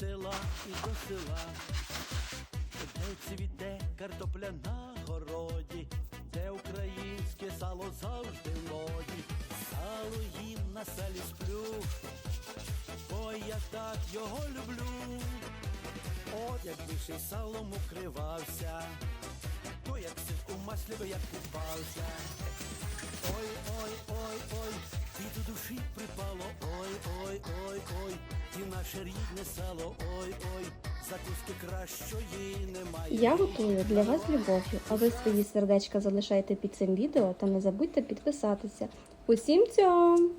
села і до села, де цвіте картопля на городі, де українське сало завжди в моді, сало їм на салі сплю, бо я так його люблю. От якби ще й салом укривався, то як сир у маслі би я купався. Ой, ой, ой, ой, і до душі припало, ой, ой, ой, ой, наше рідне сало, ой, ой, закуски кращої немає. Я готую для вас любов'ю, а ви свої сердечка залишайте під цим відео та не забудьте підписатися. Усім цьом!